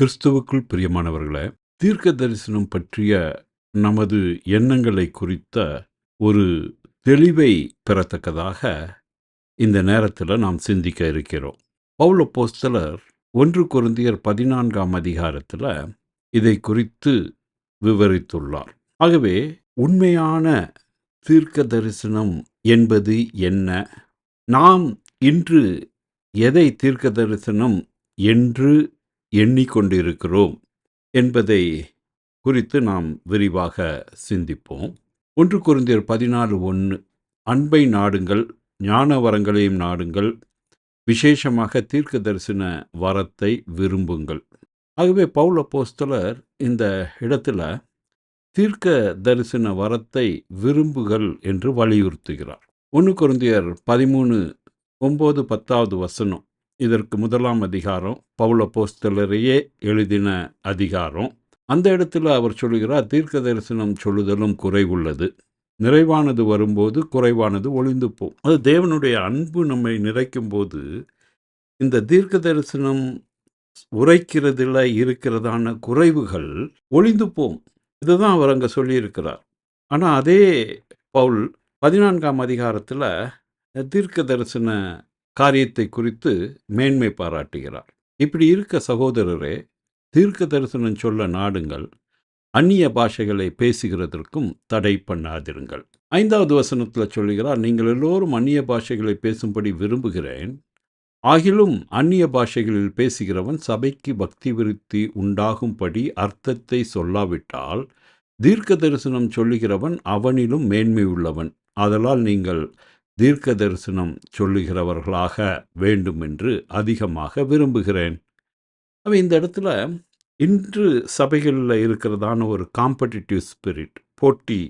கிறிஸ்துவுக்குள் பிரியமானவர்களே தீர்க்க தரிசனம் பற்றிய நமது எண்ணங்களை குறித்த ஒரு தெளிவை பெறத்தக்கதாக இந்த நேரத்தில் நாம் சிந்திக்க இருக்கிறோம். பவுல போஸ்தலர் ஒன்று குருந்தியர் பதினான்காம் அதிகாரத்தில் இதை குறித்து விவரித்துள்ளார். ஆகவே உண்மையான தீர்க்க தரிசனம் என்பது என்ன? நாம் இன்று எதை தீர்க்க தரிசனம் என்று எண்ணிக்கொண்டிருக்கிறோம் என்பதை குறித்து நாம் விரிவாக சிந்திப்போம். ஒன்று குருந்தியர் பதினாலு ஒன்று அன்பை நாடுங்கள் ஞான வரங்களையும் நாடுங்கள் விசேஷமாக தீர்க்க தரிசன வரத்தை விரும்புங்கள். ஆகவே பவுல போஸ்தலர் இந்த இடத்துல தீர்க்க தரிசன வரத்தை விரும்புகள் என்று வலியுறுத்துகிறார். ஒன்று குருந்தியர் பதிமூணு ஒம்பது பத்தாவது வசனம் இதற்கு முதலாம் அதிகாரம் பவுல போஸ்தலரையே எழுதின அதிகாரம். அந்த இடத்துல அவர் சொல்கிறார் தீர்க்க தரிசனம் சொல்லுதலும் குறைவுள்ளது நிறைவானது வரும்போது குறைவானது ஒளிந்து போம் அது தேவனுடைய அன்பு நம்மை நிறைக்கும் போது இந்த தீர்க்க தரிசனம் உரைக்கிறதுல இருக்கிறதான குறைவுகள் ஒளிந்து போம். இதுதான் அவர் அங்கே சொல்லியிருக்கிறார். ஆனால் அதே பவுல் பதினான்காம் அதிகாரத்தில் தீர்க்க தரிசன காரியத்தை குறித்து மேன்மை பாராட்டுகிறார். இப்படி இருக்க சகோதரரே தீர்க்க தரிசனம் சொல்ல நாடுங்கள் அந்நிய பாஷைகளை பேசுகிறதற்கும் தடை பண்ணாதிருங்கள். ஐந்தாவது வசனத்தில் சொல்லுகிறார் நீங்கள் எல்லோரும் அந்நிய பாஷைகளை பேசும்படி விரும்புகிறேன். ஆகிலும் அந்நிய பாஷைகளில் பேசுகிறவன் சபைக்கு பக்தி விருத்தி உண்டாகும்படி அர்த்தத்தை சொல்லாவிட்டால் தீர்க்க தரிசனம் சொல்லுகிறவன் அவனிலும் மேன்மை உள்ளவன். ஆதலால் நீங்கள் தீர்க்க தரிசனம் சொல்லுகிறவர்களாக வேண்டும் என்று அதிகமாக விரும்புகிறேன். அவன் இந்த இடத்துல இன்று சபைகளில் இருக்கிறதான ஒரு காம்படிட்டிவ் ஸ்பிரிட் போட்டி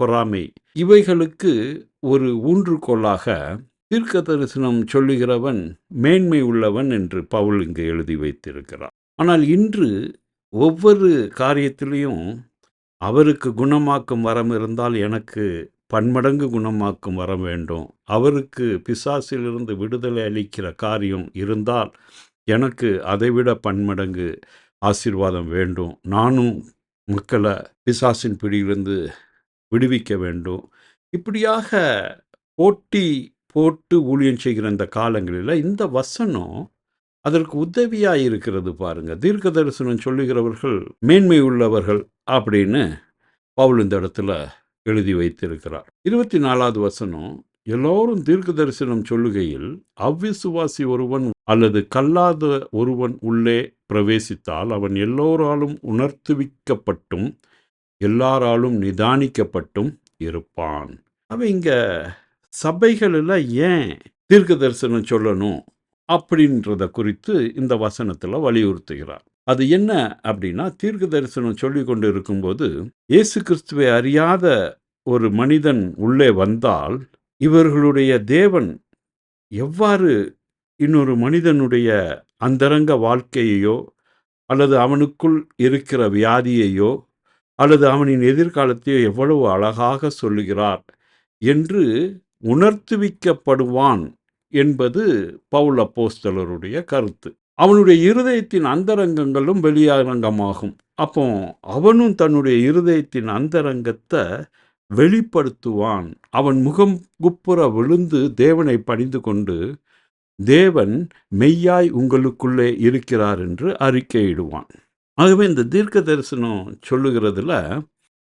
பொறாமை இவைகளுக்கு ஒரு ஊன்றுகோலாக தீர்க்க தரிசனம் சொல்லுகிறவன் மேன்மை உள்ளவன் என்று பவுல் இங்கு எழுதி வைத்திருக்கிறார். ஆனால் இன்று ஒவ்வொரு காரியத்திலையும் அவருக்கு குணமாக்கும் வரம் இருந்தால் எனக்கு பன்மடங்கு குணமாக்கும் வர வேண்டும். அவருக்கு பிசாசிலிருந்து விடுதலை அளிக்கிற காரியம் இருந்தால் எனக்கு அதைவிட பன்மடங்கு ஆசீர்வாதம் வேண்டும். நானும் மக்களை பிசாசின் பிடியிலிருந்து விடுவிக்க வேண்டும். இப்படியாக போட்டி போட்டு ஊழியம் செய்கிற இந்த காலங்களில் இந்த வசனம் அதற்கு உதவியாக இருக்கிறது பாருங்கள் தீர்க்க தரிசனம் சொல்லுகிறவர்கள் மேன்மை உள்ளவர்கள் அப்படின்னு பவுல் இந்த இடத்துல எழுதி வைத்திருக்கிறார். இருபத்தி நாலாவது வசனம் எல்லோரும் தீர்க்க தரிசனம் சொல்லுகையில் அவ்விசுவாசி ஒருவன் அல்லது கல்லாத ஒருவன் உள்ளே பிரவேசித்தால் அவன் எல்லோராலும் உணர்த்துவிக்கப்பட்டும் எல்லாராலும் நிதானிக்கப்பட்டும் இருப்பான். அவன் இங்கே சபைகளில் ஏன் தீர்க்க தரிசனம் சொல்லணும் அப்படின்றத குறித்து இந்த வசனத்தில் வலியுறுத்துகிறார். அது என்ன அப்படின்னா தீர்க்க தரிசனம் சொல்லி கொண்டு இருக்கும்போது இயேசு கிறிஸ்துவை அறியாத ஒரு மனிதன் உள்ளே வந்தால் இவர்களுடைய தேவன் எவ்வாறு இன்னொரு மனிதனுடைய அந்தரங்க வாழ்க்கையையோ அல்லது அவனுக்குள் இருக்கிற வியாதியையோ அல்லது அவனின் எதிர்காலத்தையோ எவ்வளவு அழகாக சொல்லுகிறார் என்று உணர்த்துவிக்கப்படுவான் என்பது பவுல் அப்போஸ்தலருடைய கருத்து. அவனுடைய இருதயத்தின் அந்தரங்கங்களும் வெளியரங்கமாகும் அப்போ அவனும் தன்னுடைய இருதயத்தின் அந்தரங்கத்தை வெளிப்படுத்துவான். அவன் முகம் குப்புற விழுந்து தேவனை பணிந்து கொண்டு தேவன் மெய்யாய் உங்களுக்குள்ளே இருக்கிறார் என்று அறிக்கையிடுவான். ஆகவே இந்த தீர்க்க தரிசனம் சொல்லுகிறதுல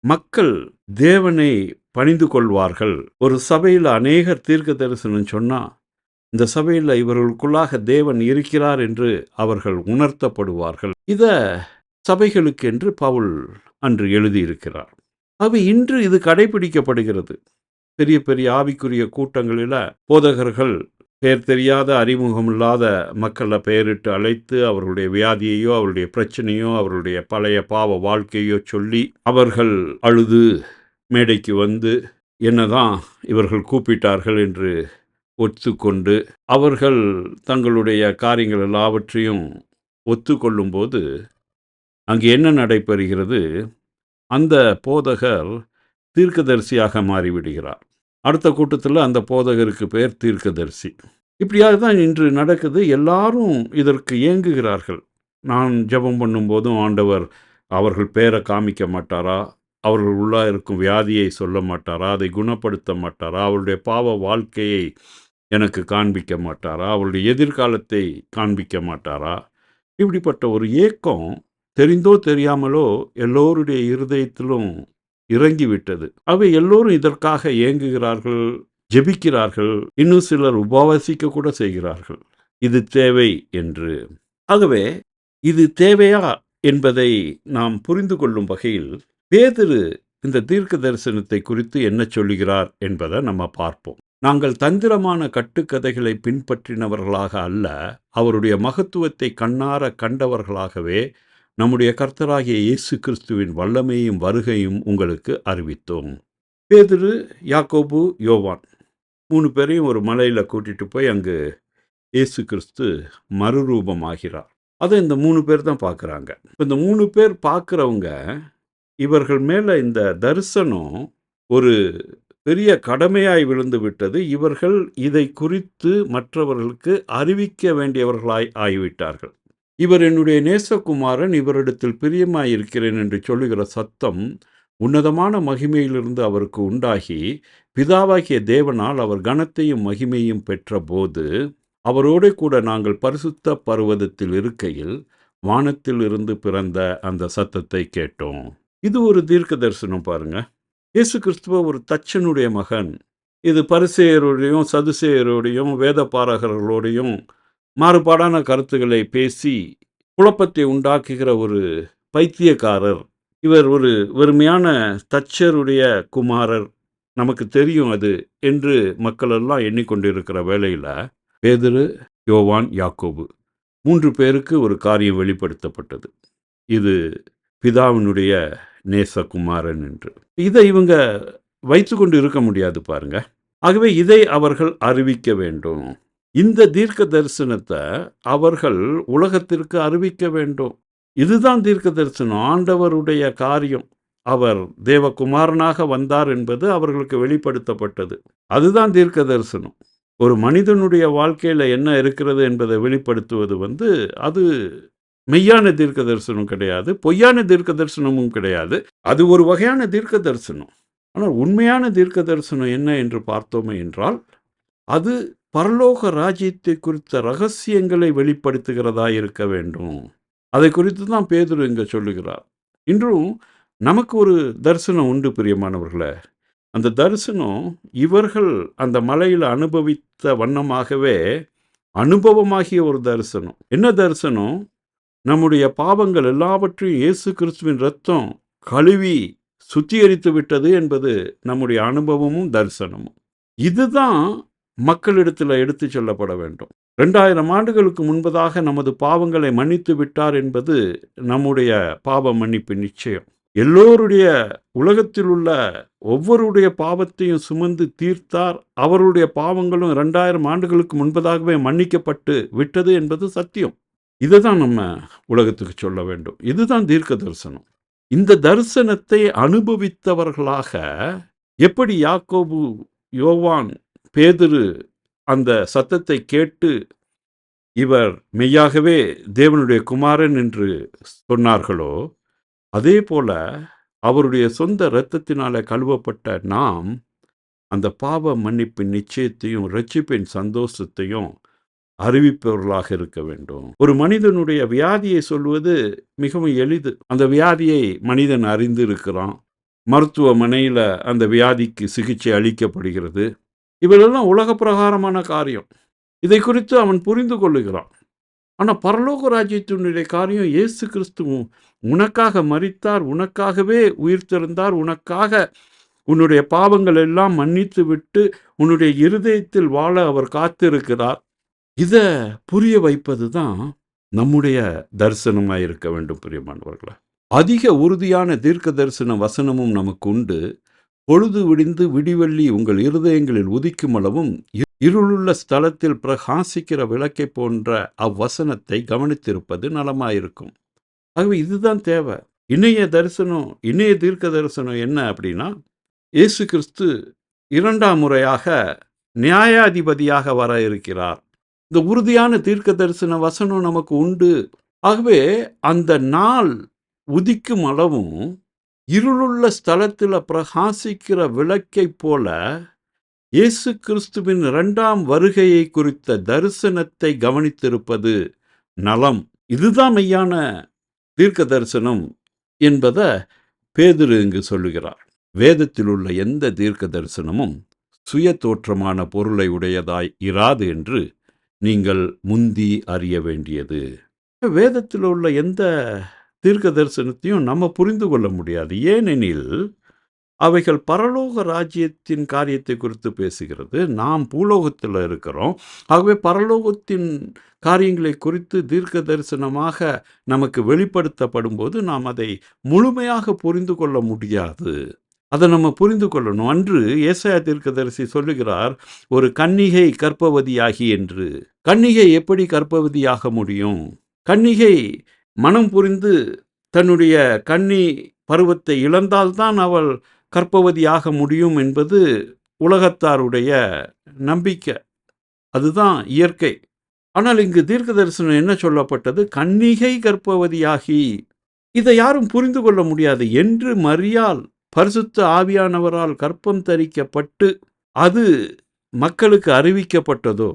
மக்கள் தேவனை பணிந்து கொள்வார்கள். ஒரு சபையில் அநேகர் தீர்க்க தரிசனம் சொன்னால் இந்த சபையில் இவர்களுக்குள்ளாக தேவன் இருக்கிறார் என்று அவர்கள் உணர்த்தப்படுவார்கள். இத சபைகளுக்கு என்று பவுல் அன்று எழுதியிருக்கிறார். அவை இன்று இது கடைபிடிக்கப்படுகிறது. பெரிய பெரிய ஆவிக்குரிய கூட்டங்களில் போதகர்கள் பெயர் தெரியாத அறிமுகம் இல்லாத மக்களை பெயரிட்டு அழைத்து அவர்களுடைய வியாதியையோ அவருடைய பிரச்சனையோ அவருடைய பழைய பாவ வாழ்க்கையோ சொல்லி அவர்கள் அழுது மேடைக்கு வந்து என்னதான் இவர்கள் கூப்பிட்டார்கள் என்று ஒத்துக்கொண்டு அவர்கள் தங்களுடைய காரியங்கள் எல்லாவற்றையும் ஒத்துக்கொள்ளும்போது அங்கு என்ன நடைபெறுகிறது? அந்த போதகர் தீர்க்கதரிசியாக மாறிவிடுகிறார். அடுத்த கூட்டத்தில் அந்த போதகருக்கு பெயர் தீர்க்கதரிசி. இப்படியாக தான் இன்று நடக்குது. எல்லாரும் இதற்கு ஏங்குகிறார்கள் நான் ஜெபம் பண்ணும்போதும் ஆண்டவர் அவர்கள் பேரை காமிக்க மாட்டாரா? அவர்கள் உள்ளே இருக்கும் வியாதியை சொல்ல மாட்டாரா? அதை குணப்படுத்த மாட்டாரா? அவருடைய பாவ வாழ்க்கையை எனக்கு காண்பிக்க மாட்டாரா? அவருடைய எதிர்காலத்தை காண்பிக்க மாட்டாரா? இப்படிப்பட்ட ஒரு ஏக்கம் தெரிந்தோ தெரியாமலோ எல்லோருடைய இருதயத்திலும் இறங்கிவிட்டது. அவை எல்லோரும் இதற்காக ஏங்குகிறார்கள் ஜெபிக்கிறார்கள் இன்னும் சிலர் உபவாசிக்க கூட செய்கிறார்கள். இது தேவை என்று. ஆகவே இது தேவையா என்பதை நாம் புரிந்து கொள்ளும் வகையில் பேதுரு இந்த தீர்க்க தரிசனத்தை குறித்து என்ன சொல்லுகிறார் என்பதை நம்ம பார்ப்போம். நாங்கள் தந்திரமான கட்டுக்கதைகளை பின்பற்றினவர்களாக அல்ல அவருடைய மகத்துவத்தை கண்ணார கண்டவர்களாகவே நம்முடைய கர்த்தராகிய இயேசு கிறிஸ்துவின் வல்லமையும் வருகையும் உங்களுக்கு அறிவித்தோம். பேதுரு யாக்கோபு யோவான் மூணு பேரையும் ஒரு மலையில் கூட்டிட்டு போய் அங்கு இயேசு கிறிஸ்து மறுரூபமாகிறார். அதை இந்த மூணு பேர் தான் பார்க்குறாங்க. இந்த மூணு பேர் பார்க்குறவங்க இவர்கள் மேலே இந்த தரிசனம் ஒரு பெரிய கடமையாய் விழுந்து விட்டது. இவர்கள் இதை குறித்து மற்றவர்களுக்கு அறிவிக்க வேண்டியவர்களாய் ஆகிவிட்டார்கள். இவர் என்னுடைய நேசகுமாரன் இவரிடத்தில் பிரியமாய் இருக்கிறேன் என்று சொல்லுகிற சத்தம் உன்னதமான மகிமையிலிருந்து அவருக்கு உண்டாகி பிதாவாகிய தேவனால் அவர் கனத்தையும் மகிமையும் பெற்றபோது அவரோடு கூட நாங்கள் பரிசுத்த பர்வதத்தில் இருக்கையில் வானத்தில் இருந்து பிறந்த அந்த சத்தத்தை கேட்டோம். இது ஒரு தீர்க்க தரிசனம் பாருங்கள் இயேசு கிறிஸ்துவ ஒரு தச்சனுடைய மகன். இது பரிசெயரோடையும் சதுசேயரோடையும் வேத பாரகர்களோடையும் மாறுபாடான கருத்துக்களை பேசி குழப்பத்தை உண்டாக்குகிற ஒரு பைத்தியக்காரர். இவர் ஒரு வெறுமையான தச்சருடைய குமாரர். நமக்கு தெரியும் அது என்று மக்களெல்லாம் எண்ணிக்கொண்டிருக்கிற வேளையில் பேதுரு யோவான் யாக்கோபு மூன்று பேருக்கு ஒரு காரியம் வெளிப்படுத்தப்பட்டது. இது பிதாவினுடைய நேசகுமாரன் என்று. இதை இவங்க வைத்து கொண்டு இருக்க முடியாது பாருங்க. ஆகவே இதை அவர்கள் அறிவிக்க வேண்டும். இந்த தீர்க்க தரிசனத்தை அவர்கள் உலகத்திற்கு அறிவிக்க வேண்டும். இதுதான் தீர்க்க தரிசனம். ஆண்டவருடைய காரியம். அவர் தேவகுமாரனாக வந்தார் என்பது அவர்களுக்கு வெளிப்படுத்தப்பட்டது. அதுதான் தீர்க்க தரிசனம். ஒரு மனிதனுடைய வாழ்க்கையில் என்ன இருக்கிறது என்பதை வெளிப்படுத்துவது வந்து அது மெய்யான தீர்க்க தரிசனம் கிடையாது பொய்யான தீர்க்க தரிசனமும் கிடையாது. அது ஒரு வகையான தீர்க்க தரிசனம் ஆனால் உண்மையான தீர்க்க தரிசனம் என்ன என்று பார்த்தோமே என்றால் அது பரலோக ராஜ்யத்தை குறித்த ரகசியங்களை வெளிப்படுத்துகிறதா இருக்க வேண்டும். அதை குறித்து தான் பேதுரு இங்கே சொல்லுகிறார். இன்றும் நமக்கு ஒரு தரிசனம் உண்டு பிரியமானவர்களே. அந்த தரிசனம் இவர்கள் அந்த மலையில் அனுபவித்த வண்ணமாகவே அனுபவமாகிய ஒரு தரிசனம். என்ன தரிசனம்? நம்முடைய பாவங்கள் எல்லாவற்றையும் இயேசு கிறிஸ்துவின் ரத்தம் கழுவி சுத்திகரித்து விட்டது என்பது நம்முடைய அனுபவமும் தரிசனமும். இதுதான் மக்களிடத்தில் எடுத்து செல்லப்பட வேண்டும். ரெண்டாயிரம் ஆண்டுகளுக்கு முன்பதாக நமது பாவங்களை மன்னித்து விட்டார் என்பது நம்முடைய பாவ மன்னிப்பு நிச்சயம். எல்லோருடைய உலகத்தில் உள்ள ஒவ்வொருடைய பாவத்தையும் சுமந்து தீர்த்தார். அவருடைய பாவங்களும் ரெண்டாயிரம் ஆண்டுகளுக்கு முன்பதாகவே மன்னிக்கப்பட்டு விட்டது என்பது சத்தியம். இதை தான் நம்ம உலகத்துக்கு சொல்ல வேண்டும். இதுதான் தீர்க்க தரிசனம். இந்த தரிசனத்தை அனுபவித்தவர்களாக எப்படி யாக்கோபு யோவான் பேதுரு அந்த சத்தத்தை கேட்டு இவர் மெய்யாகவே தேவனுடைய குமாரன் என்று சொன்னார்களோ அதே போல அவருடைய சொந்த இரத்தத்தினால கழுவப்பட்ட நாம் அந்த பாவ மன்னிப்பின் நிச்சயத்தையும் ரட்சிப்பின் சந்தோஷத்தையும் அறிவிப்பவர்களாக இருக்க வேண்டும். ஒரு மனிதனுடைய வியாதியை சொல்வது மிகவும் எளிது. அந்த வியாதியை மனிதன் அறிந்து இருக்கிறான் மருத்துவமனையில் அந்த வியாதிக்கு சிகிச்சை அளிக்கப்படுகிறது. இவரெல்லாம் உலக பிரகாரமான காரியம். இதை குறித்து அவன் புரிந்து கொள்ளுகிறான். ஆனால் பரலோக ராஜ்யத்தினுடைய காரியம் இயேசு கிறிஸ்துவும் உனக்காக மறித்தார் உனக்காகவே உயிர்த்திருந்தார் உனக்காக உன்னுடைய பாவங்கள் எல்லாம் மன்னித்து விட்டு உன்னுடைய இருதயத்தில் வாழ அவர் காத்திருக்கிறார். இதை புரிய வைப்பது தான் நம்முடைய தரிசனமாக இருக்க வேண்டும் பிரியமானவர்களே. அதிக உறுதியான தீர்க்க தரிசன வசனமும் நமக்கு உண்டு பொழுது விடிந்து விடிவெள்ளி உங்கள் இருதயங்களில் உதிக்கும் அளவும் இருளுள்ள ஸ்தலத்தில் பிரகாசிக்கிற விளக்கை போன்ற அவ்வசனத்தை கவனித்திருப்பது நலமாயிருக்கும். ஆகவே இதுதான் தேவை. இணைய தரிசனம் இணைய தீர்க்க தரிசனம் என்ன அப்படின்னா இயேசு கிறிஸ்து இரண்டாம் முறையாக நியாயாதிபதியாக வர இருக்கிறார். இந்த உறுதியான தீர்க்க தரிசன வசனம் நமக்கு உண்டு. ஆகவே அந்த நாள் உதிக்கும் அளவும் இருளுள்ள ஸ்தலத்தில் பிரகாசிக்கிற விளக்கைப் போல இயேசு கிறிஸ்துவின் இரண்டாம் வருகையை குறித்த தரிசனத்தை கவனித்திருப்பது நலம். இதுதான் மெய்யான தீர்க்க தரிசனம் என்பதை பேதுரு இங்கு சொல்லுகிறார். வேதத்தில் உள்ள எந்த தீர்க்க தரிசனமும் சுய தோற்றமான பொருளை உடையதாய் இராது என்று நீங்கள் முந்தி அறிய வேண்டியது. வேதத்தில் உள்ள எந்த தீர்க்க தரிசனத்தையும் நம்ம புரிந்து கொள்ள முடியாது. ஏனெனில் அவைகள் பரலோக ராஜ்யத்தின் காரியத்தை குறித்து பேசுகிறது. நாம் பூலோகத்தில் இருக்கிறோம். ஆகவே பரலோகத்தின் காரியங்களை குறித்து தீர்க்க தரிசனமாக நமக்கு வெளிப்படுத்தப்படும் போது நாம் அதை முழுமையாக புரிந்து கொள்ள முடியாது. அதை நம்ம புரிந்து கொள்ளணும். அன்று ஏசாய தீர்க்கதரிசி சொல்லுகிறார் ஒரு கன்னிகை கற்பவதியாகி என்று. கன்னிகை எப்படி கற்பவதியாக முடியும்? கன்னிகை மனம் புரிந்து தன்னுடைய கன்னி பருவத்தை இழந்தால்தான் அவள் கற்பவதியாக முடியும் என்பது உலகத்தாருடைய நம்பிக்கை. அதுதான் இயற்கை. ஆனால் இங்கு தீர்க்க தரிசனம் என்ன சொல்லப்பட்டது? கன்னிகை கற்பவதியாகி இதை யாரும் புரிந்து கொள்ள முடியாது. என்று மறியால் பரிசுத்த ஆவியானவரால் கற்பம் தரிக்கப்பட்டு அது மக்களுக்கு அறிவிக்கப்பட்டதோ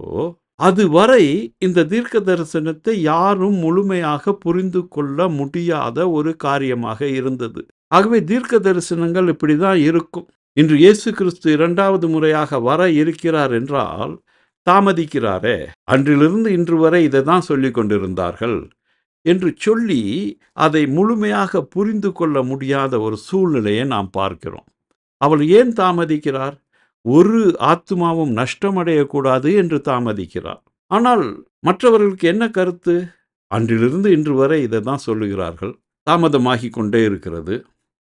அதுவரை இந்த தீர்க்க தரிசனத்தை யாரும் முழுமையாக புரிந்து கொள்ள முடியாத ஒரு காரியமாக இருந்தது. ஆகவே தீர்க்க தரிசனங்கள் இப்படி தான் இருக்கும். இன்று இயேசு கிறிஸ்து இரண்டாவது முறையாக வர இருக்கிறார் என்றால் தாமதிக்கிறாரே. அன்றிலிருந்து இன்று வரை இதை தான் சொல்லி கொண்டிருந்தார்கள். என்று சொல்லி அதை முழுமையாக புரிந்து கொள்ள முடியாத ஒரு சூழ்நிலையை நாம் பார்க்கிறோம். அவள் ஏன் தாமதிக்கிறார்? ஒரு ஆத்மாவும் நஷ்டமடையக்கூடாது என்று தாமதிக்கிறார். ஆனால் மற்றவர்களுக்கு என்ன கருத்து? அன்றிலிருந்து இன்று வரை இதை தான் சொல்லுகிறார்கள். தாமதமாகி கொண்டே இருக்கிறது.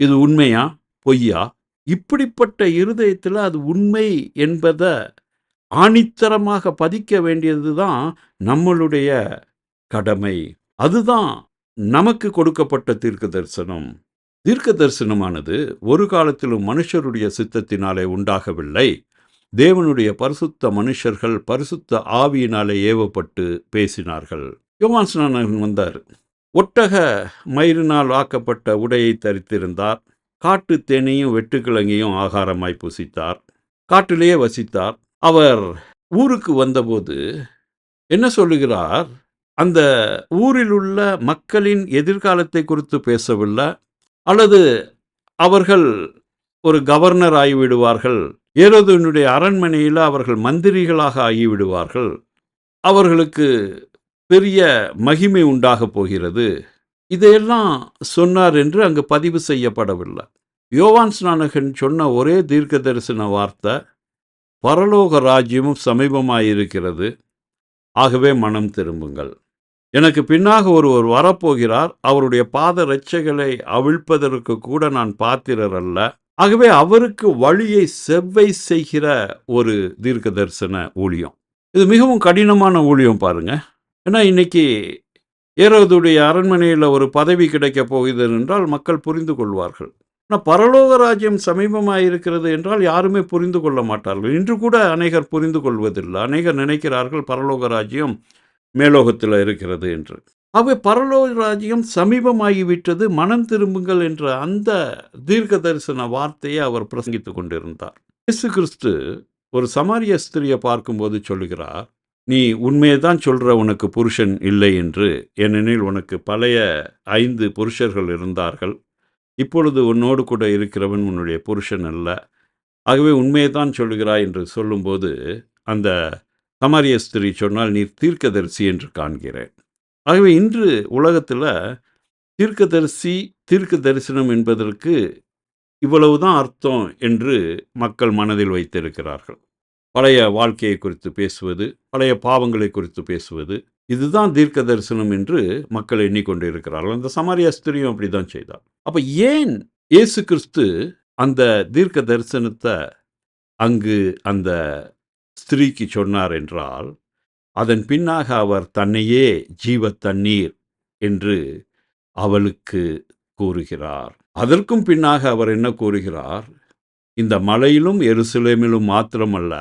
இது உண்மையா? பொய்யா? இப்படிப்பட்ட இருதயத்தில் அது உண்மை என்பதை ஆணித்தரமாக பதிக்க வேண்டியது தான் நம்மளுடைய கடமை. அதுதான் நமக்கு கொடுக்கப்பட்ட தீர்க்க தரிசனம் தீர்க்க தரிசனமானது ஒரு காலத்திலும் மனுஷருடைய சித்தத்தினாலே உண்டாகவில்லை. தேவனுடைய பரிசுத்த மனுஷர்கள் பரிசுத்த ஆவியினாலே ஏவப்பட்டு பேசினார்கள். யோவான் வந்தார். ஒட்டக மயிரினால் ஆக்கப்பட்ட உடையை தரித்திருந்தார். காட்டு தேனையும் வெட்டுக்கிழங்கையும் ஆகாரமாய் புசித்தார். காட்டிலேயே வசித்தார். அவர் ஊருக்கு வந்தபோது என்ன சொல்லுகிறார்? அந்த ஊரில் உள்ள மக்களின் எதிர்காலத்தை குறித்து பேசவில்லை அல்லது அவர்கள் ஒரு கவர்னர் ஆகிவிடுவார்கள் ஏரோதனுடைய அரண்மனையில் அவர்கள் மந்திரிகளாக ஆகிவிடுவார்கள் அவர்களுக்கு பெரிய மகிமை உண்டாக போகிறது. இதையெல்லாம் சொன்னார் என்று அங்கு பதிவு செய்யப்படவில்லை. யோவான் ஸ்நானகன் சொன்ன ஒரே தீர்க்க தரிசன வார்த்தை பரலோக ராஜ்யமும் சமீபமாயிருக்கிறது. ஆகவே மனம் திரும்புங்கள். எனக்கு பின்னாக ஒருவர் வரப்போகிறார். அவருடைய பாத ரட்சைகளை அவிழ்ப்பதற்கு கூட நான் பாத்திரர் அல்ல. ஆகவே அவருக்கு வழியை செவ்வை செய்கிற ஒரு தீர்க்க தரிசன ஊழியம். இது மிகவும் கடினமான ஊழியம் பாருங்க. ஏன்னா இன்னைக்கு ஏறதுடைய அரண்மனையில் ஒரு பதவி கிடைக்கப் போகிறது என்றால் மக்கள் புரிந்து கொள்வார்கள். ஆனால் பரலோக ராஜ்யம் சமீபமாக இருக்கிறது என்றால் யாருமே புரிந்து கொள்ள மாட்டார்கள். இன்று கூட அநேகர் புரிந்து கொள்வதில்லை. அநேகர் நினைக்கிறார்கள் பரலோக ராஜ்யம் மேலோகத்தில் இருக்கிறது என்று. ஆகவே பரலோக ராஜ்யம் சமீபமாகிவிட்டது மனம் திரும்புங்கள் என்ற அந்த தீர்க்க தரிசன வார்த்தையை அவர் பிரசங்கித்துக் கொண்டிருந்தார். இயேசு கிறிஸ்து ஒரு சமாரிய ஸ்திரியை பார்க்கும்போது சொல்லுகிறார் நீ உண்மையை தான் சொல்ற உனக்கு புருஷன் இல்லை என்று. ஏனெனில் உனக்கு பழைய ஐந்து புருஷர்கள் இருந்தார்கள். இப்பொழுது உன்னோடு கூட இருக்கிறவன் உன்னுடைய புருஷன் அல்ல. ஆகவே உண்மையை தான் சொல்லுகிறாய் என்று சொல்லும்போது அந்த சமாரிய ஸ்திரி சொன்னால் நீர் தீர்க்கதரிசி என்று காண்கிறேன். ஆகவே இன்று உலகத்தில் தீர்க்கதரிசி தீர்க்க தரிசனம் என்பதற்கு இவ்வளவுதான் அர்த்தம் என்று மக்கள் மனதில் வைத்திருக்கிறார்கள். பழைய வாழ்க்கையை குறித்து பேசுவது பழைய பாவங்களை குறித்து பேசுவது இதுதான் தீர்க்க தரிசனம் என்று மக்கள் எண்ணிக்கொண்டு இருக்கிறார்கள் அந்த சமாரிய ஸ்திரியும் அப்படிதான் செய்தார். அப்போ ஏன் இயேசு கிறிஸ்து அந்த தீர்க்க தரிசனத்தை அங்கு அந்த ஸ்திரீக்கு சொன்னார் என்றால் அதன் பின்னாக அவர் தன்னையே ஜீவ தண்ணீர் என்று அவளுக்கு கூறுகிறார். அதற்கும் பின்னாக அவர் என்ன கூறுகிறார்? இந்த மலையிலும் எருசலேமிலும் மாத்திரமல்ல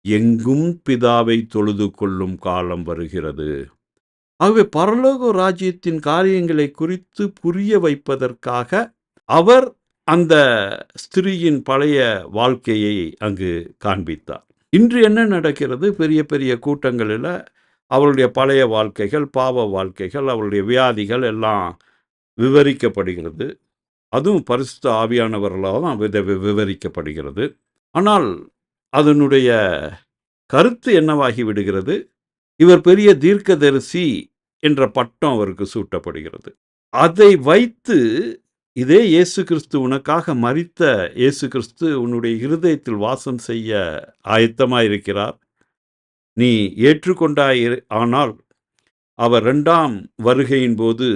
எங்கும் பிதாவை தொழுது கொள்ளும் காலம் வருகிறது. ஆகவே பரலோக ராஜ்யத்தின் காரியங்களை குறித்து புரிய வைப்பதற்காக அவர் அந்த ஸ்திரீயின் பழைய வாழ்க்கையை அங்கு காண்பித்தார். இன்று என்ன நடக்கிறது? பெரிய பெரிய கூட்டங்களில் அவருடைய பழைய வாழ்க்கைகள் பாவ வாழ்க்கைகள் அவருடைய வியாதிகள் எல்லாம் விவரிக்கப்படுகிறது. அதுவும் பரிசுத்த ஆவியானவர்களால் தான் வித விவரிக்கப்படுகிறது. ஆனால் அதனுடைய கருத்து என்னவாகி விடுகிறது? இவர் பெரிய தீர்க்கதரிசி என்ற பட்டம் அவருக்கு சூட்டப்படுகிறது. அதை வைத்து இதே இயேசு கிறிஸ்து உனக்காக மறித்த இயேசு கிறிஸ்து உன்னுடைய இருதயத்தில் வாசம் செய்ய ஆயத்தமாயிருக்கிறார். நீ ஏற்றுக்கொண்டாய் ஆனால் அவர் ரெண்டாம் வருகையின் போது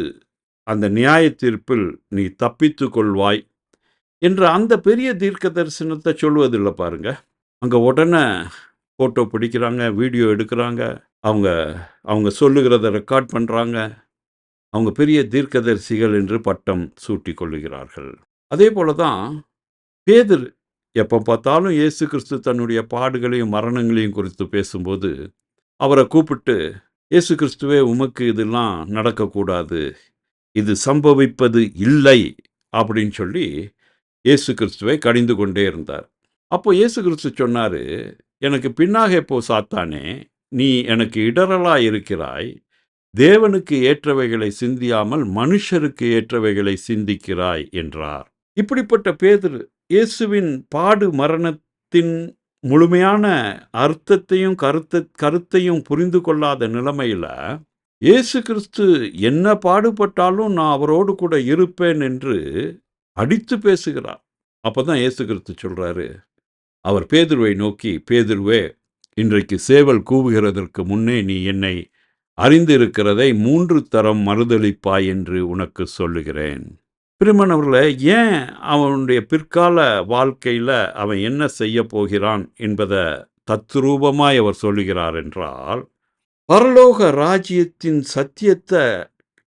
அந்த நியாய தீர்ப்பில் நீ தப்பித்து கொள்வாய் என்ற அந்த பெரிய தீர்க்க தரிசனத்தை சொல்வதில்லை பாருங்க. அங்கே உடனே ஃபோட்டோ பிடிக்கிறாங்க வீடியோ எடுக்கிறாங்க அவங்க அவங்க சொல்லுகிறத ரெக்கார்ட் பண்ணுறாங்க அவங்க பெரிய தீர்க்கதரிசிகள் என்று பட்டம் சூட்டி கொள்ளுகிறார்கள் அதே போல தான் பேதர் எப்போ பார்த்தாலும் இயேசு கிறிஸ்து தன்னுடைய பாடுகளையும் மரணங்களையும் குறித்து பேசும்போது அவரை கூப்பிட்டு இயேசு கிறிஸ்துவே உமக்கு இதெல்லாம் நடக்கக்கூடாது. இது சம்பவிப்பது இல்லை. அப்படின்னு சொல்லி இயேசு கிறிஸ்துவை கடிந்து கொண்டே இருந்தார். அப்போ இயேசு கிறிஸ்து சொன்னார் எனக்கு பின்னாக இப்போ சாத்தானே. நீ எனக்கு இடரலாக இருக்கிறாய் தேவனுக்கு ஏற்றவைகளை சிந்தியாமல் மனுஷருக்கு ஏற்றவைகளை சிந்திக்கிறாய் என்றார். இப்படிப்பட்ட பேதர் இயேசுவின் பாடு மரணத்தின் முழுமையான அர்த்தத்தையும் கருத்த கருத்தையும் புரிந்து கொள்ளாத நிலைமையில இயேசு கிறிஸ்து என்ன பாடுபட்டாலும் நான் அவரோடு கூட இருப்பேன் என்று அடித்து பேசுகிறார். அப்பதான் இயேசு கிறிஸ்து சொல்றாரு அவர் பேதுருவை நோக்கி பேதுருவே இன்றைக்கு சேவல் கூவுகிறதற்கு முன்னே நீ என்னை அறிந்திருக்கிறதை மூன்று தரம் மறுதளிப்பாய் என்று உனக்கு சொல்லுகிறேன். பிரிமன் அவர்களே ஏன் அவனுடைய பிற்கால வாழ்க்கையில் அவன் என்ன செய்ய போகிறான் என்பதை தத்ரூபமாய் அவர் சொல்லுகிறார் என்றால் பரலோக ராஜ்யத்தின் சத்தியத்தை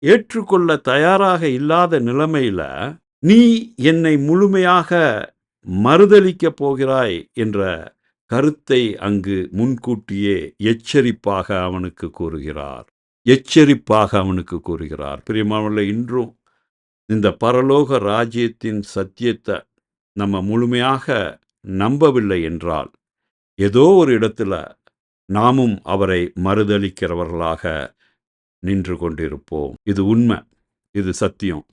ஏற்றுக்கொள்ள தயாராக இல்லாத நிலைமையில் நீ என்னை முழுமையாக மறுதளிக்கப் போகிறாய் என்ற கருத்தை அங்கு முன்கூட்டியே எச்சரிப்பாக அவனுக்கு கூறுகிறார். எச்சரிப்பாக அவனுக்கு கூறுகிறார். பிரியமாவில் இன்றும் இந்த பரலோக ராஜ்யத்தின் சத்தியத்தை நம்ம முழுமையாக நம்பவில்லை என்றால் ஏதோ ஒரு இடத்துல நாமும் அவரை மறுதளிக்கிறவர்களாக நின்று கொண்டிருப்போம். இது உண்மை. இது சத்தியம்.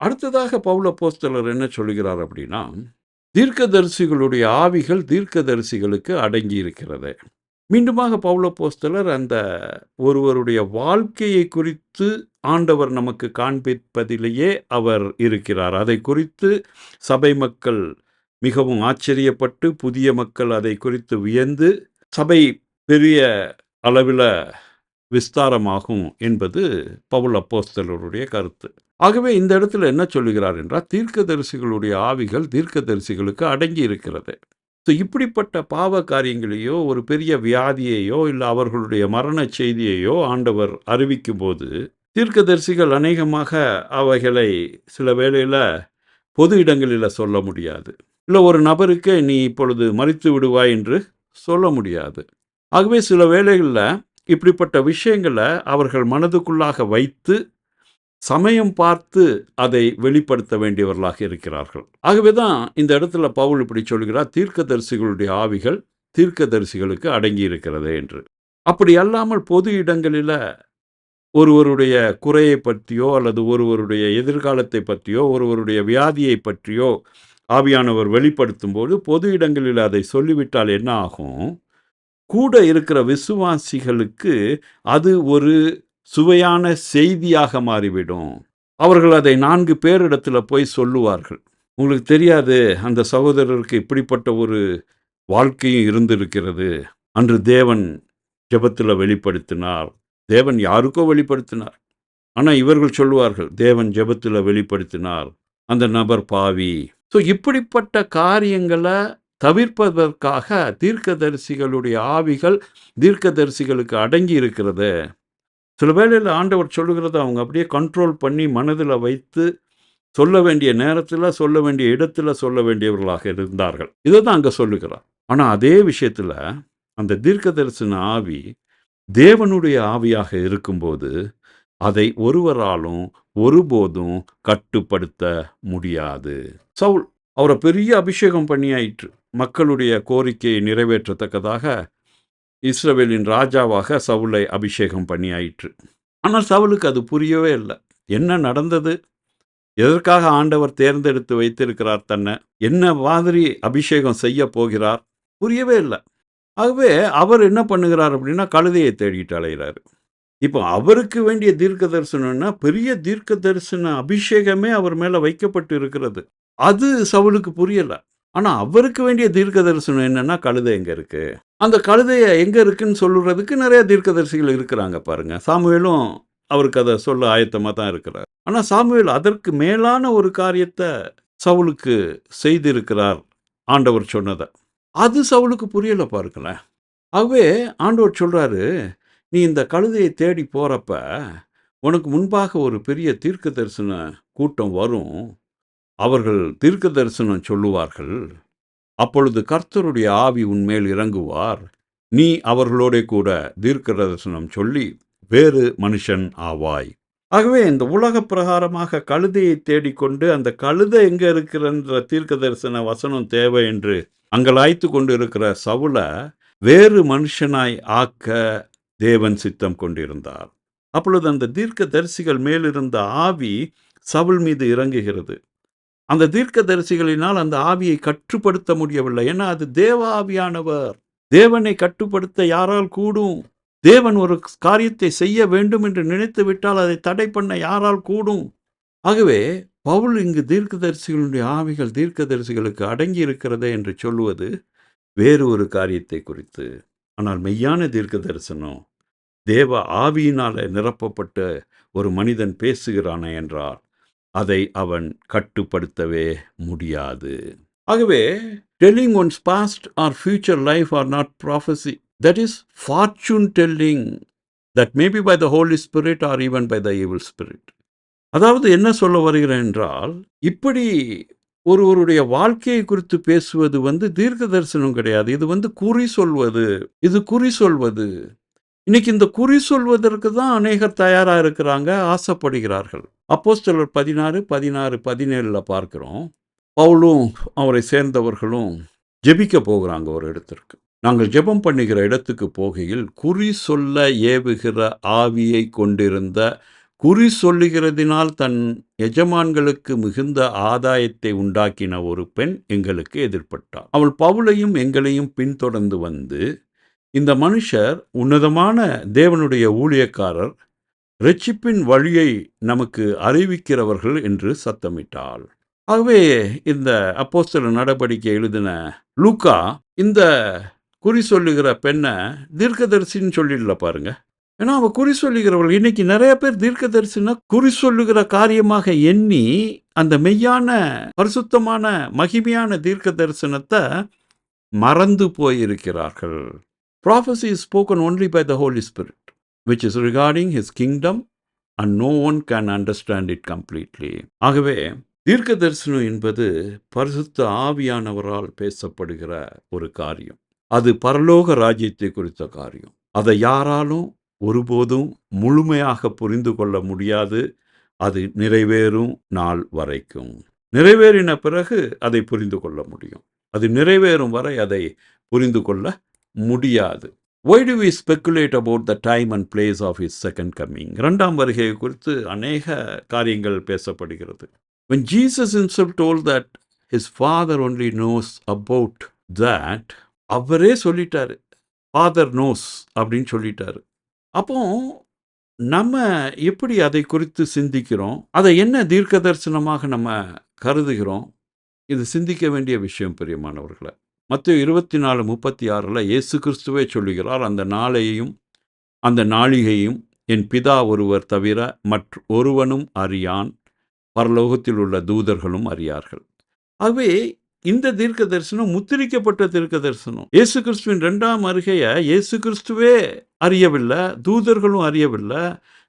அடுத்ததாக பவுல போஸ்தலர் என்ன சொல்கிறார் அப்படின்னா தீர்க்கதரிசிகளுடைய ஆவிகள் தீர்க்கதரிசிகளுக்கு அடங்கி இருக்கிறது மீண்டுமாக பவுல போஸ்தலர் அந்த ஒருவருடைய வாழ்க்கையை குறித்து ஆண்டவர் நமக்கு காண்பிப்பதிலேயே அவர் இருக்கிறார். அதை குறித்து சபை மக்கள் மிகவும் ஆச்சரியப்பட்டு புதிய மக்கள் அதை குறித்து வியந்து சபை பெரிய அளவில் விஸ்தாரமாகும் என்பது பவுல் அப்போஸ்தலருடைய கருத்து. ஆகவே இந்த இடத்துல என்ன சொல்லுகிறார் என்றால் தீர்க்கதரிசிகளுடைய ஆவிகள் தீர்க்கதரிசிகளுக்கு அடங்கி இருக்கிறது. ஸோ இப்படிப்பட்ட பாவ காரியங்களையோ ஒரு பெரிய வியாதியையோ இல்லை அவர்களுடைய மரண செய்தியையோ ஆண்டவர் அறிவிக்கும் போது தீர்க்கதரிசிகள் அநேகமாக அவைகளை சில வேளையில் பொது இடங்களில் சொல்ல முடியாது. இல்லை ஒரு நபருக்கு நீ இப்பொழுது மறித்து விடுவாய் என்று சொல்ல முடியாது. ஆகவே சில வேளைகளில் இப்படிப்பட்ட விஷயங்களை அவர்கள் மனதுக்குள்ளாக வைத்து சமயம் பார்த்து அதை வெளிப்படுத்த வேண்டியவர்களாக இருக்கிறார்கள். ஆகவே தான் இந்த இடத்துல பவுல் இப்படி சொல்கிறார் தீர்க்கதரிசிகளுடைய ஆவிகள் தீர்க்கதரிசிகளுக்கு அடங்கி இருக்கிறது என்று. அப்படி அல்லாமல் பொது இடங்களில் ஒருவருடைய குறையை பற்றியோ அல்லது ஒருவருடைய எதிர்காலத்தை பற்றியோ ஒருவருடைய வியாதியை பற்றியோ ஆவியானவர் வெளிப்படுத்தும் போது பொது இடங்களில் அதை சொல்லிவிட்டால் என்ன ஆகும்? கூட இருக்கிற விசுவாசிகளுக்கு அது ஒரு சுவையான செய்தியாக மாறிவிடும். அவர்கள் அதை நான்கு பேரிடத்தில் போய் சொல்லுவார்கள். உங்களுக்கு தெரியாது அந்த சகோதரருக்கு இப்படிப்பட்ட ஒரு வாழ்க்கையும் இருந்திருக்கிறது. அன்று தேவன் ஜெபத்தில் வெளிப்படுத்தினார். தேவன் யாருக்கோ வெளிப்படுத்தினார். ஆனால் இவர்கள் சொல்லுவார்கள் தேவன் ஜெபத்தில் வெளிப்படுத்தினார். அந்த நபர் பாவி. ஸோ இப்படிப்பட்ட காரியங்களை தவிர்ப்பதற்காக தீர்க்கதரிசிகளுடைய ஆவிகள் தீர்க்கதரிசிகளுக்கு அடங்கி இருக்கிறது. சில வேளையில் ஆண்டவர் சொல்லுகிறத அவங்க அப்படியே கண்ட்ரோல் பண்ணி மனதில் வைத்து சொல்ல வேண்டிய நேரத்தில் சொல்ல வேண்டிய இடத்துல சொல்ல வேண்டியவர்களாக இருந்தார்கள். இதை தான் அங்கே சொல்லுகிறார். ஆனால் அதே விஷயத்தில் அந்த தீர்க்க தரிசன ஆவி தேவனுடைய ஆவியாக இருக்கும்போது அதை ஒருவராலும் ஒருபோதும் கட்டுப்படுத்த முடியாது. சவுல் அவரை பெரிய அபிஷேகம் பண்ணியாயிற்று. மக்களுடைய கோரிக்கையை நிறைவேற்றத்தக்கதாக இஸ்ரவேலின் ராஜாவாக சவுலை அபிஷேகம் பண்ணியாயிற்று. ஆனால் சவுலுக்கு அது புரியவே இல்லை. என்ன நடந்தது? எதற்காக ஆண்டவர் தேர்ந்தெடுத்து வைத்திருக்கிறார் தன்னை? என்ன மாதிரி அபிஷேகம் செய்ய போகிறார்? புரியவே இல்லை. ஆகவே அவர் என்ன பண்ணுகிறார் அப்படின்னா கழுதையை தேடிட்டு அலைகிறாரு. இப்போ அவருக்கு வேண்டிய தீர்க்க தரிசனம்னா பெரிய தீர்க்க தரிசன அபிஷேகமே அவர் மேலே வைக்கப்பட்டு இருக்கிறது. அது சவுலுக்கு புரியலை. ஆனா அவருக்கு வேண்டிய தீர்க்க தரிசனம் என்னன்னா கழுதை எங்கே இருக்கு? அந்த கழுதையை எங்க இருக்குன்னு சொல்லுறதுக்கு நிறைய தீர்க்கதரிசிகள் இருக்கிறாங்க பாருங்க. சாமுவேலும் அவருக்கு அதை சொல்ல ஆயத்தமா தான் இருக்கிறார். ஆனா சாமுவேல் அதற்கு மேலான ஒரு காரியத்தை சவுலுக்கு செய்திருக்கிறார் ஆண்டவர் சொன்னதை. அது சவுலுக்கு புரியல பாருங்களேன். ஆகவே ஆண்டவர் சொல்றாரு நீ இந்த கழுதையை தேடி போறப்ப உனக்கு முன்பாக ஒரு பெரிய தீர்க்க தரிசன கூட்டம் வரும். அவர்கள் தீர்க்க தரிசனம் சொல்லுவார்கள் அப்பொழுது கர்த்தருடைய ஆவி உன்மேல் இறங்குவார். நீ அவர்களோட கூட தீர்க்க தரிசனம் சொல்லி வேறு மனுஷன் ஆவாய். ஆகவே இந்த உலக பிரகாரமாக கழுதையை தேடிக்கொண்டு அந்த கழுதை எங்க இருக்கிறன்ற தீர்க்க தரிசன வசனம் தேவை என்று அங்கலாய்த்து கொண்டு இருக்கிற சவுல வேறு மனுஷனாய் ஆக்க தேவன் சித்தம் கொண்டிருந்தார். அப்பொழுது அந்த தீர்க்க தரிசிகள் மேலிருந்த ஆவி சவுல் மீது இறங்குகிறது. அந்த தீர்க்க தரிசிகளினால் அந்த ஆவியை கட்டுப்படுத்த முடியவில்லை. ஏன்னா அது தேவ ஆவியானவர். தேவனை கட்டுப்படுத்த யாரால் கூடும்? தேவன் ஒரு காரியத்தை செய்ய வேண்டும் என்று நினைத்து விட்டால் அதை தடை பண்ண யாரால் கூடும்? ஆகவே பவுல் இங்கு தீர்க்கதரிசிகளுடைய ஆவிகள் தீர்க்கதரிசிகளுக்கு அடங்கி இருக்கிறதே என்று சொல்லுவது வேறு ஒரு காரியத்தை குறித்து. ஆனால் மெய்யான தீர்க்க தரிசனம் தேவ ஆவியினால் நிரப்பப்பட்ட ஒரு மனிதன் பேசுகிறானே என்றார். அதை அவன் கட்டுப்படுத்தவே முடியாது. ஆகவே telling once past or future life or not prophecy that is fortune telling that maybe by the holy spirit or even by the evil spirit அதாவது என்ன சொல்ல வருகிறேன் என்றால் இப்படி ஒருவருடைய வாழ்க்கையை குறித்து பேசுவது வந்து தீர்க்க தரிசனம் கிடையாது. இது வந்து குறி சொல்வது இது குறி சொல்வது. இன்னைக்கு இந்த குறி சொல்வதற்கு தான் அநேகர் தயாராக இருக்கிறாங்க ஆசைப்படுகிறார்கள். அப்போ சிலர் பதினாறு பதினாறு பதினேழில் பார்க்குறோம். பவுலும் அவரை சேர்ந்தவர்களும் ஜெபிக்க போகிறாங்க ஒரு இடத்திற்கு. நாங்கள் ஜெபம் பண்ணுகிற இடத்துக்கு போகையில் குறி சொல்ல ஏவுகிற ஆவியை கொண்டிருந்த குறி சொல்லுகிறதினால் தன் எஜமான்களுக்கு மிகுந்த ஆதாயத்தை உண்டாக்கின ஒரு பெண் எங்களுக்கு எதிர்பட்டாள் அவள் பவுலையும் எங்களையும் பின்தொடர்ந்து வந்து இந்த மனுஷர் உன்னதமான தேவனுடைய ஊழியக்காரர் ரட்சிப்பின் வழியை நமக்கு அறிவிக்கிறவர்கள் என்று சத்தமிட்டாள். ஆகவே இந்த அப்போஸ்தல நடவடிக்கை எழுதின லூக்கா இந்த குறி சொல்லுகிற பெண்ணை தீர்க்கதரிசின்னு சொல்லிடல பாருங்க. ஏன்னா அவள் குறி சொல்லுகிறவர்கள் இன்னைக்கு நிறைய பேர் தீர்க்கதரிசினா குறி சொல்லுகிற காரியமாக எண்ணி அந்த மெய்யான பரிசுத்தமான மகிமையான தீர்க்க தரிசனத்தை மறந்து போயிருக்கிறார்கள். Prophecy is spoken only by the Holy Spirit, which is regarding His kingdom, and no one can understand it completely. ஆகவே தீர்க்க தரிசனம் என்பது பரிசுத்த ஆவியானவரால் பேசப்படுகிற ஒரு காரியம். அது பரலோக ராஜ்யத்தை குறித்த காரியம். அதை யாராலும் ஒருபோதும் முழுமையாக புரிந்து கொள்ள முடியாது. அது நிறைவேறும் நாள் வரைக்கும். நிறைவேறின பிறகு அதை புரிந்து கொள்ள முடியும். அது நிறைவேறும் வரை அதை புரிந்து கொள்ள முடியாது. Why do we speculate about the time and place of his second coming இரண்டாம் வருகை குறித்து அநேக காரியங்கள் பேசப்படுகிறது. When Jesus himself told that his father only knows about that அவரே சொல்லிட்டாரு ஃபாதர் நோஸ் அப்படின்னு சொல்லிட்டாரு. அப்போ நம்ம எப்படி அதை குறித்து சிந்திக்கிறோம்? அதை என்ன தீர்க்க தரிசனமாக நம்ம கருதுகிறோம்? இது சிந்திக்க வேண்டிய விஷயம் பிரியமானவர்களை. மற்ற இருபத்தி நாலு முப்பத்தி ஆறில் இயேசு கிறிஸ்துவே சொல்லுகிறார் அந்த நாளையையும் அந்த நாளிகையும் என் பிதா ஒருவர் தவிர மற்ற ஒருவனும் அறியான். பரலோகத்தில் உள்ள தூதர்களும் அறியார்கள். ஆகவே இந்த தீர்க்க தரிசனம் முத்திரிக்கப்பட்ட தீர்க்க தரிசனம். இயேசு கிறிஸ்துவின் ரெண்டாம் அருகையை இயேசு கிறிஸ்துவே அறியவில்லை தூதர்களும் அறியவில்லை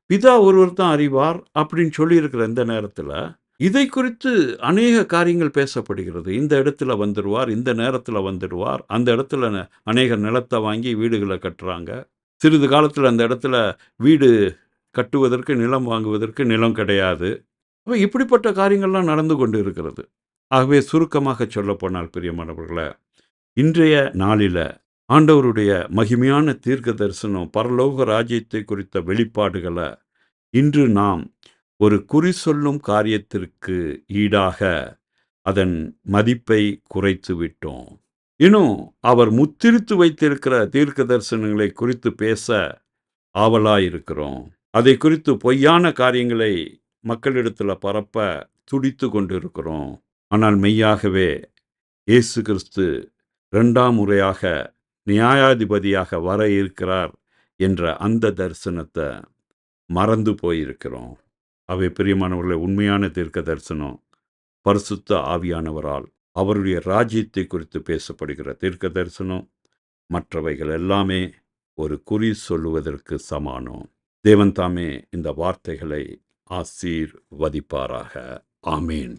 பிதா ஒருவர் தான் அறிவார் அப்படின்னு சொல்லியிருக்கிற இந்த நேரத்தில் இதை குறித்து அநேக காரியங்கள் பேசப்படுகிறது. இந்த இடத்துல வந்துடுவார் இந்த நேரத்தில் வந்துடுவார். அந்த இடத்துல அநேக நிலத்தை வாங்கி வீடுகளை கட்டுறாங்க. சிறிது காலத்தில் அந்த இடத்துல வீடு கட்டுவதற்கு நிலம் வாங்குவதற்கு நிலம் கிடையாது. அப்போ இப்படிப்பட்ட காரியங்கள்லாம் நடந்து கொண்டு இருக்கிறது ஆகவே சுருக்கமாக சொல்லப்போனால் பிரியமானவர்களை இன்றைய நாளில் ஆண்டவருடைய மகிமையான தீர்க்க தரிசனம் பரலோக ராஜ்யத்தை குறித்த வெளிப்பாடுகளை இன்று நாம் ஒரு குறி சொல்லும் காரியத்திற்கு ஈடாக அதன் மதிப்பை குறைத்து விட்டோம். இன்னும் அவர் முத்திரித்து வைத்திருக்கிற தீர்க்க தரிசனங்களை குறித்து பேச ஆவலாயிருக்கிறோம். அதை குறித்து பொய்யான காரியங்களை மக்களிடத்தில் பரப்ப துடித்து கொண்டிருக்கிறோம். ஆனால் மெய்யாகவே இயேசு கிறிஸ்து இரண்டாம் முறையாக நியாயாதிபதியாக வர இருக்கிறார் என்ற அந்த தரிசனத்தை மறந்து போயிருக்கிறோம். அவை பிரியமானவர்களை உண்மையான தீர்க்க தரிசனம் பரிசுத்த ஆவியானவரால் அவருடைய ராஜ்யத்தை குறித்து பேசப்படுகிற தீர்க்க தரிசனம் மற்றவைகள் எல்லாமே ஒரு குறி சொல்லுவதற்கு சமானம். தேவன் தாமே இந்த வார்த்தைகளை ஆசீர்வதிப்பாராக. ஆமீன்.